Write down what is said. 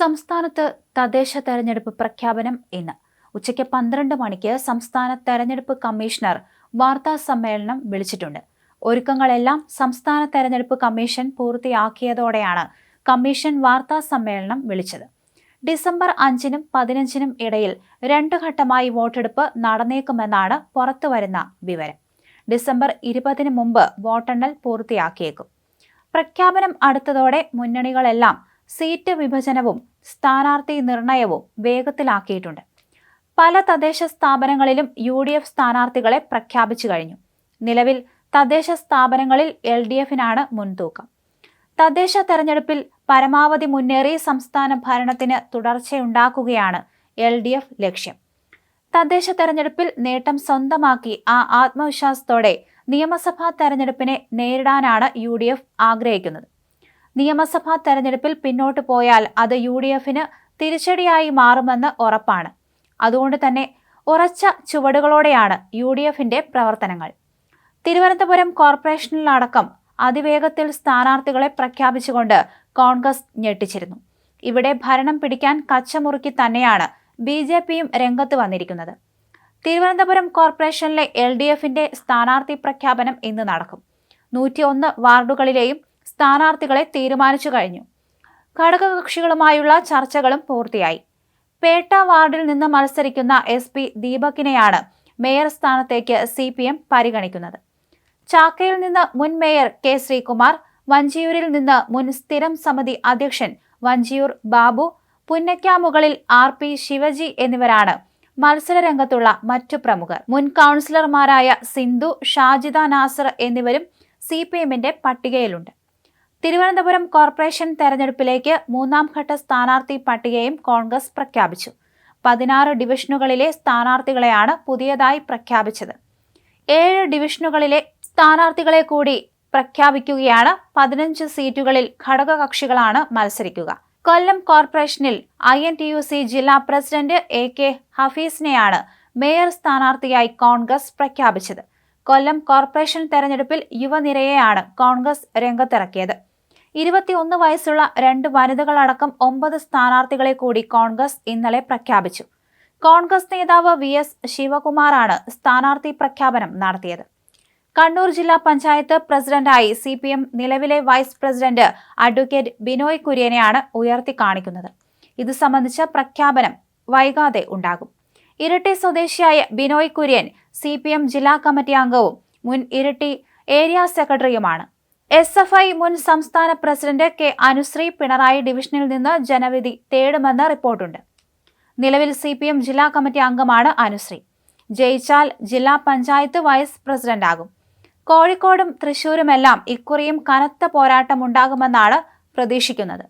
സംസ്ഥാനത്ത് തദ്ദേശ തെരഞ്ഞെടുപ്പ് പ്രഖ്യാപനം ഇന്ന്. ഉച്ചയ്ക്ക് പന്ത്രണ്ട് മണിക്ക് സംസ്ഥാന തെരഞ്ഞെടുപ്പ് കമ്മീഷണർ വാർത്താ സമ്മേളനം വിളിച്ചിട്ടുണ്ട്. ഒരുക്കങ്ങളെല്ലാം സംസ്ഥാന തെരഞ്ഞെടുപ്പ് കമ്മീഷൻ പൂർത്തിയാക്കിയതോടെയാണ് കമ്മീഷൻ വാർത്താ സമ്മേളനം വിളിച്ചത്. ഡിസംബർ അഞ്ചിനും പതിനഞ്ചിനും ഇടയിൽ രണ്ടു ഘട്ടമായി വോട്ടെടുപ്പ് നടന്നേക്കുമെന്നാണ് പുറത്തുവരുന്ന വിവരം. ഡിസംബർ ഇരുപതിന് മുമ്പ് വോട്ടെണ്ണൽ പൂർത്തിയാക്കിയേക്കും. പ്രഖ്യാപനം അടുത്തതോടെ മുന്നണികളെല്ലാം സീറ്റ് വിഭജനവും സ്ഥാനാർത്ഥി നിർണയവും വേഗത്തിലാക്കിയിട്ടുണ്ട്. പല തദ്ദേശ സ്ഥാപനങ്ങളിലും യു ഡി എഫ് സ്ഥാനാർത്ഥികളെ പ്രഖ്യാപിച്ചു കഴിഞ്ഞു. നിലവിൽ തദ്ദേശ സ്ഥാപനങ്ങളിൽ എൽ ഡി എഫിനാണ് മുൻതൂക്കം. തദ്ദേശ തെരഞ്ഞെടുപ്പിൽ പരമാവധി മുന്നേറി സംസ്ഥാന ഭരണത്തിന് തുടർച്ചയുണ്ടാക്കുകയാണ് എൽ ഡി എഫ് ലക്ഷ്യം. തദ്ദേശ തെരഞ്ഞെടുപ്പിൽ നേട്ടം സ്വന്തമാക്കി ആ ആത്മവിശ്വാസത്തോടെ നിയമസഭാ തെരഞ്ഞെടുപ്പിനെ നേരിടാനാണ് യു ഡി എഫ് ആഗ്രഹിക്കുന്നത്. നിയമസഭാ തെരഞ്ഞെടുപ്പിൽ പിന്നോട്ട് പോയാൽ അത് യു ഡി എഫിന് തിരിച്ചടിയായി മാറുമെന്ന് ഉറപ്പാണ്. അതുകൊണ്ട് തന്നെ ഉറച്ച ചുവടുകളോടെയാണ് യു ഡി എഫിന്റെ പ്രവർത്തനങ്ങൾ. തിരുവനന്തപുരം കോർപ്പറേഷനിലടക്കം അതിവേഗത്തിൽ സ്ഥാനാർത്ഥികളെ പ്രഖ്യാപിച്ചുകൊണ്ട് കോൺഗ്രസ് ഞെട്ടിച്ചിരുന്നു. ഇവിടെ ഭരണം പിടിക്കാൻ കച്ചമുറുക്കി തന്നെയാണ് ബി ജെ പിയും രംഗത്ത് വന്നിരിക്കുന്നത്. തിരുവനന്തപുരം കോർപ്പറേഷനിലെ എൽ ഡി എഫിന്റെ സ്ഥാനാർത്ഥി പ്രഖ്യാപനം ഇന്ന് നടക്കും. നൂറ്റിയൊന്ന് വാർഡുകളിലെയും സ്ഥാനാർത്ഥികളെ തീരുമാനിച്ചു കഴിഞ്ഞു. ഘടകകക്ഷികളുമായുള്ള ചർച്ചകളും പൂർത്തിയായി. പേട്ട വാർഡിൽ നിന്ന് മത്സരിക്കുന്ന എസ് പി ദീപകിനെയാണ് മേയർ സ്ഥാനത്തേക്ക് സി പി എം പരിഗണിക്കുന്നത്. ചാക്കയിൽ നിന്ന് മുൻ മേയർ കെ ശ്രീകുമാർ വഞ്ചിയൂരിൽ നിന്ന് മുൻ സ്ഥിരം സമിതി അധ്യക്ഷൻ വഞ്ചിയൂർ ബാബു പുന്നയ്ക്കാമുകളിൽ ആർ പി ശിവജി എന്നിവരാണ് മത്സരരംഗത്തുള്ള മറ്റു പ്രമുഖർ. മുൻ കൗൺസിലർമാരായ സിന്ധു ഷാജിദ നാസർ എന്നിവരും സി പി എമ്മിന്റെ പട്ടികയിലുണ്ട്. തിരുവനന്തപുരം കോർപ്പറേഷൻ തെരഞ്ഞെടുപ്പിലേക്ക് മൂന്നാം ഘട്ട സ്ഥാനാർത്ഥി പട്ടികയും കോൺഗ്രസ് പ്രഖ്യാപിച്ചു. പതിനാറ് ഡിവിഷനുകളിലെ സ്ഥാനാർത്ഥികളെയാണ് പുതിയതായി പ്രഖ്യാപിച്ചത്. ഏഴ് ഡിവിഷനുകളിലെ സ്ഥാനാർത്ഥികളെ കൂടി പ്രഖ്യാപിക്കുകയാണ് പതിനഞ്ച് സീറ്റുകളിൽ ഘടകകക്ഷികളാണ് മത്സരിക്കുക. കൊല്ലം കോർപ്പറേഷനിൽ I N T U C ജില്ലാ പ്രസിഡന്റ് എ കെ ഹഫീസിനെയാണ് മേയർ സ്ഥാനാർത്ഥിയായി കോൺഗ്രസ് പ്രഖ്യാപിച്ചത്. കൊല്ലം കോർപ്പറേഷൻ തെരഞ്ഞെടുപ്പിൽ യുവനിരയെയാണ് കോൺഗ്രസ് രംഗത്തിറക്കിയത്. ഇരുപത്തിയൊന്ന് വയസ്സുള്ള രണ്ട് വനിതകളടക്കം ഒമ്പത് സ്ഥാനാർത്ഥികളെ കൂടി കോൺഗ്രസ് ഇന്നലെ പ്രഖ്യാപിച്ചു. കോൺഗ്രസ് നേതാവ് വി എസ് ശിവകുമാറാണ് സ്ഥാനാർത്ഥി പ്രഖ്യാപനം നടത്തിയത്. കണ്ണൂർ ജില്ലാ പഞ്ചായത്ത് പ്രസിഡന്റായി സി പി എം നിലവിലെ വൈസ് പ്രസിഡന്റ് അഡ്വക്കേറ്റ് ബിനോയ് കുര്യനെയാണ് ഉയർത്തി കാണിക്കുന്നത്. ഇത് സംബന്ധിച്ച പ്രഖ്യാപനം വൈകാതെ ഉണ്ടാകും. ഇരട്ടി സ്വദേശിയായ Binoy Kurian C P M ജില്ലാ കമ്മിറ്റി അംഗവും മുൻ ഇരട്ടി ഏരിയ സെക്രട്ടറിയുമാണ്. എസ് എഫ് ഐ മുൻ സംസ്ഥാന പ്രസിഡന്റ് കെ അനുശ്രീ പിണറായി ഡിവിഷനിൽ നിന്ന് ജനവിധി തേടുമെന്ന് റിപ്പോർട്ടുണ്ട്. നിലവിൽ സി പി എം ജില്ലാ കമ്മിറ്റി അംഗമാണ് അനുശ്രീ. ജയിച്ചാൽ ജില്ലാ പഞ്ചായത്ത് വൈസ് പ്രസിഡന്റാകും. കോഴിക്കോടും തൃശൂരുമെല്ലാം ഇക്കുറിയും കനത്ത പോരാട്ടമുണ്ടാകുമെന്നാണ് പ്രതീക്ഷിക്കുന്നത്.